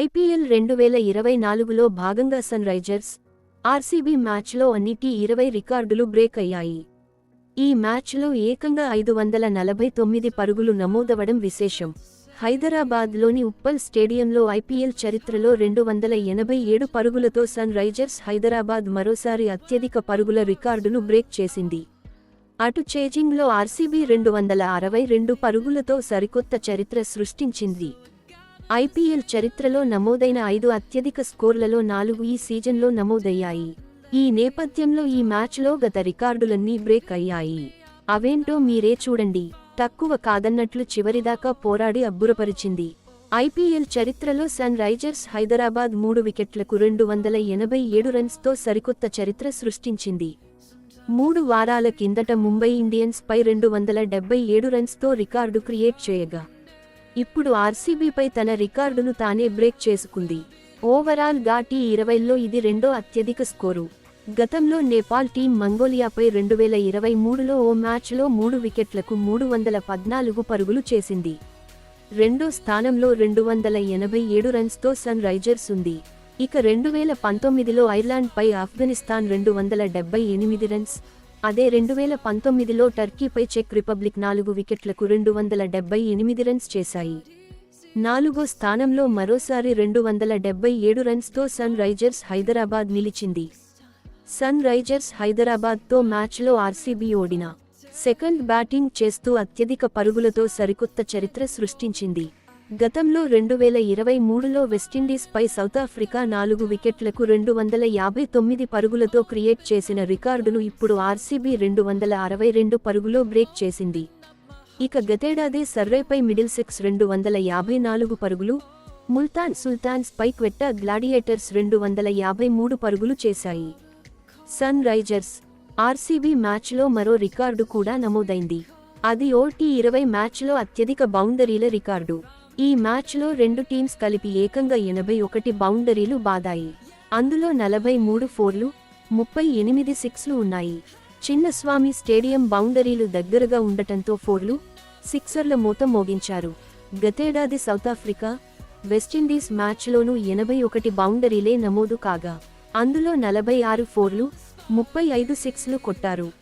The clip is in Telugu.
ఐపీఎల్ రెండు వేల ఇరవై నాలుగులో భాగంగా సన్ రైజర్స్ ఆర్సీబీ మ్యాచ్లో అన్నిటి ఇరవై రికార్డులు బ్రేక్ అయ్యాయి. ఈ మ్యాచ్లో ఏకంగా ఐదు వందల నలభై తొమ్మిది పరుగులు నమోదవడం విశేషం. హైదరాబాద్లోని ఉప్పల్ స్టేడియంలో ఐపీఎల్ చరిత్రలో రెండు వందల ఎనభై ఏడు పరుగులతో సన్ రైజర్స్ హైదరాబాద్ మరోసారి అత్యధిక పరుగుల రికార్డును బ్రేక్ చేసింది. అటు చేజింగ్లో ఆర్సీబీ రెండు వందల అరవై రెండు పరుగులతో సరికొత్త చరిత్ర సృష్టించింది. ఐపీఎల్ చరిత్రలో నమోదైన ఐదు అత్యధిక స్కోర్లలో నాలుగు ఈ సీజన్లో నమోదయ్యాయి. ఈ నేపథ్యంలో ఈ మ్యాచ్లో గత రికార్డులన్నీ బ్రేక్ అయ్యాయి. అవేంటో మీరే చూడండి. తక్కువ కాదన్నట్లు చివరిదాకా పోరాడి అబ్బురపరిచింది. ఐపీఎల్ చరిత్రలో సన్ రైజర్స్ హైదరాబాద్ మూడు వికెట్లకు రెండు వందల ఎనభై ఏడు రన్స్తో సరికొత్త చరిత్ర సృష్టించింది. మూడు వారాల కిందట ముంబై ఇండియన్స్ పై రెండు వందల డెబ్బై ఏడు రన్స్తో రికార్డు క్రియేట్ చేయగా ఇప్పుడు ఆర్సీబీపై తన రికార్డును తానే బ్రేక్ చేసుకుంది. ఓవరాల్గా టీ ఇరవైలో ఇది రెండో అత్యధిక స్కోరు. గతంలో నేపాల్ టీం మంగోలియాపై రెండు వేల ఇరవై మూడులో ఓ మ్యాచ్లో మూడు వికెట్లకు మూడు వందల పద్నాలుగు పరుగులు చేసింది. రెండో స్థానంలో రెండు వందల ఎనభై ఏడు రన్స్తో సన్ రైజర్స్ ఉంది. ఇక రెండు వేల పంతొమ్మిదిలో ఐర్లాండ్పై ఆఫ్ఘనిస్తాన్ రెండు వందల డెబ్బై ఎనిమిది రన్స్ అదే రెండు వేల పంతొమ్మిదిలో టర్కీపై చెక్ రిపబ్లిక్ నాలుగు వికెట్లకు రెండు వందల డెబ్బై ఎనిమిది రన్స్ చేశాయి. నాలుగో స్థానంలో మరోసారి రెండు వందల డెబ్బై ఏడు రన్స్తో సన్ రైజర్స్ హైదరాబాద్ నిలిచింది. సన్ రైజర్స్ హైదరాబాద్తో మ్యాచ్లో ఆర్సీబీ ఓడిన. సెకండ్ బ్యాటింగ్ చేస్తూ అత్యధిక పరుగులతో సరికొత్త చరిత్ర సృష్టించింది. గతంలో రెండు వేల ఇరవై మూడులో వెస్టిండీస్పై సౌత్ సౌతాఫ్రికా నాలుగు వికెట్లకు రెండు వందల యాభై తొమ్మిది పరుగులతో క్రియేట్ చేసిన రికార్డును ఇప్పుడు ఆర్సీబీ రెండు వందల అరవై రెండు పరుగులో బ్రేక్ చేసింది. ఇక గతేడాది సర్రేపై మిడిల్ సిక్స్ రెండు వందల యాభై నాలుగు పరుగులు ముల్తాన్ సుల్తాన్స్ పై క్వెట్టా గ్లాడియేటర్స్ రెండు వందల యాభై మూడు పరుగులు చేశాయి. సన్ రైజర్స్ ఆర్సీబీ మ్యాచ్లో మరో రికార్డు కూడా నమోదైంది. అది ఓటీ ఇరవై మ్యాచ్లో అత్యధిక బౌండరీల రికార్డు. ఈ మ్యాచ్లో రెండు టీమ్స్ కలిపి ఏకంగా ఎనభై ఒకటి బౌండరీలు బాదాయి. అందులో నలభై మూడు ఫోర్లు ముప్పై ఎనిమిది సిక్స్లు ఉన్నాయి. చిన్నస్వామి స్టేడియం బౌండరీలు దగ్గరగా ఉండటంతో ఫోర్లు సిక్సర్ల మూత మోగించారు. గతేడాది సౌతాఫ్రికా వెస్టిండీస్ మ్యాచ్లోనూ ఎనభై ఒకటి బౌండరీలే నమోదు కాగా అందులో నలభై ఆరు ఫోర్లు ముప్పై ఐదు సిక్స్లు కొట్టారు.